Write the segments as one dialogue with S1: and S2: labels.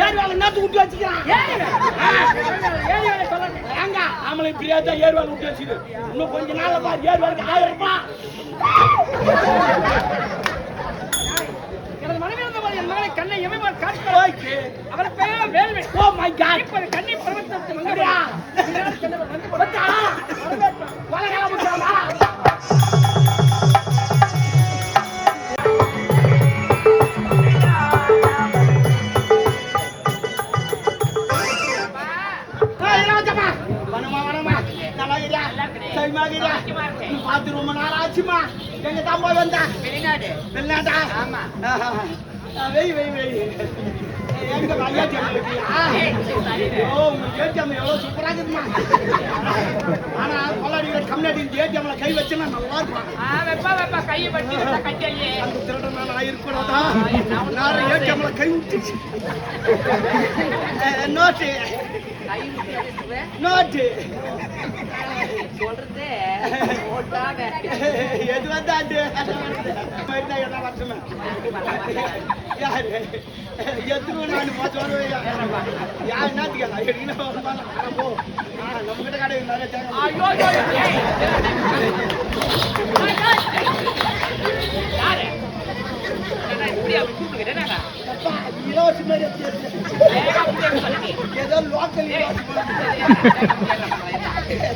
S1: ஏறு வேலை நேத்து விட்டு வச்சுக்கிறான் ஏங்க ஆமலை இப்படியே தான் ஏறு வேலை விட்டு வச்சுது இன்னும் கொஞ்ச நாள்ல பாரு ஏறு வேலைக்கு ஆயிரம் ரூபாய்
S2: எனது மனைவி இருந்தபோது என் மகளை கண்ணை எமைவார் காட்சி அவர் பெயர் வேல்வி
S1: ஓ மை காட் பார்த்து ரொம்ப நாள் ஆச்சுமா எங்க தான் போய் வந்தா
S2: வெளிநாடு
S1: வெளிநாட்டா
S2: ஆமா.
S1: வெய் வெய் வெய் எங்க ஏடிஎம் இருக்கியா ஓ உங்க ஏடிஎம் எவ்வளவு சூப்பரா இருக்குமா ஆனா கொள்ளாடிக்கிற கம்யூனிட்டி ஏடிஎம்ல கை வச்சுனா நல்லா இருக்கும்
S2: வெப்பா வெப்பா கையை பட்டி கட்டியே
S1: அந்த திருடன் நான் இருக்கக்கூடாதா நான் ஏடிஎம்ல கை விட்டுச்சு நோட்டு நோட்டு.
S2: சொல்றது
S1: எது வந்தா அது? என்ன வருஷமே யாரு? எத்தனை நான் பார்த்து வருவேன் யார் என்னத்துக்கு? எடுக்கணும் போ. நம்ம கிட்ட கடை
S2: ஐயோ.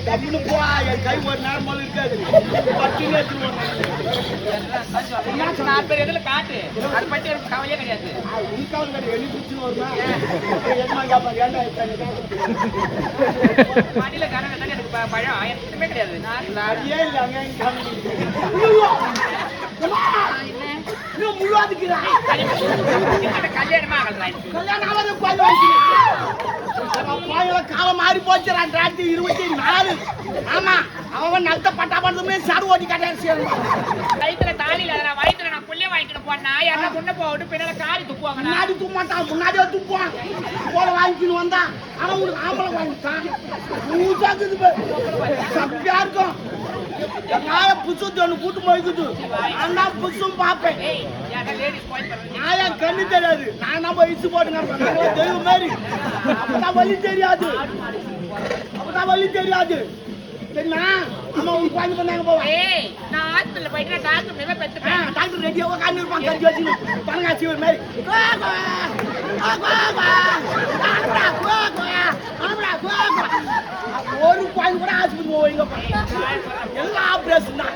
S1: தமிழ் என் கை ஒரு நேரம் இருக்காது பட்டு
S2: பேர் காட்டு அது பத்தி எனக்கு கவலையே கிடையாது
S1: உனக்காவது வருமா
S2: மடியில கனக தானே எனக்கு பழம் கிடையாது நான்
S1: ஏன் இல்லை அங்கே இன்னும் முழுவாதுக்கிறான்
S2: கல்யாணமா
S1: கல்யாணம் காலம் மாறி போச்சு ரெண்டாயிரத்தி இருபத்தி நாலு ஆமா அவன் நல்ல பட்டா பண்ணதுமே சாடு ஓட்டி கட்டாச்சு
S2: வயித்துல தாலி இல்ல நான் வயித்துல நான் புள்ளைய வாங்கிட்டு போனா யாரா முன்ன போட்டு பின்னால காரி துப்புவாங்க
S1: முன்னாடி தும்மாட்டான் முன்னாடியே துப்புவான். போல வாங்கிக்கணும் வந்தான். ஆனா உனக்கு ஆம்பளை வாங்கிட்டான். சப்பியா இருக்கும். நாய புசு ஒன்று கூட்டு போய்க்குது. ஆனா புசும் பார்ப்பேன். நாயா கண்ணு தெரியாது? நான் நம்ம இசு போட்டுங்க தெய்வம் மாதிரி. அப்பதான் வழி தெரியாது. அப்பதான் வழி தெரியாது. சரிண்ணா அம்மா பண்ணாங்க போவா?
S2: நான் போயிட்டு நான் டாக்டர் மேல பெத்துப்பேன்.
S1: டாக்டர் ரெடியா உட்காந்து இருப்பான். கஞ்சி வச்சு பணங்காட்சி ஒரு மாதிரி. ஒரு பாயிண்ட் கூட ஆஸ்பத்திரி போவீங்க எல்லா ஆப்ரேஷன் தான்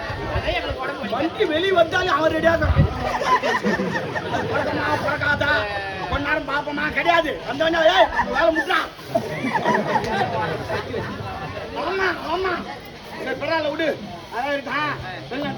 S1: வண்டி வெளியே வந்தாலும் அவன் ரெடியாக பிறக்கமா பிறக்காதா? கொஞ்ச நேரம் பாப்பமா? கிடையாது. வந்தவனே ஏய் வேலை முட்டான் ஆமா ஆமா பரவாயில்ல விடு. அதான் இருக்கான்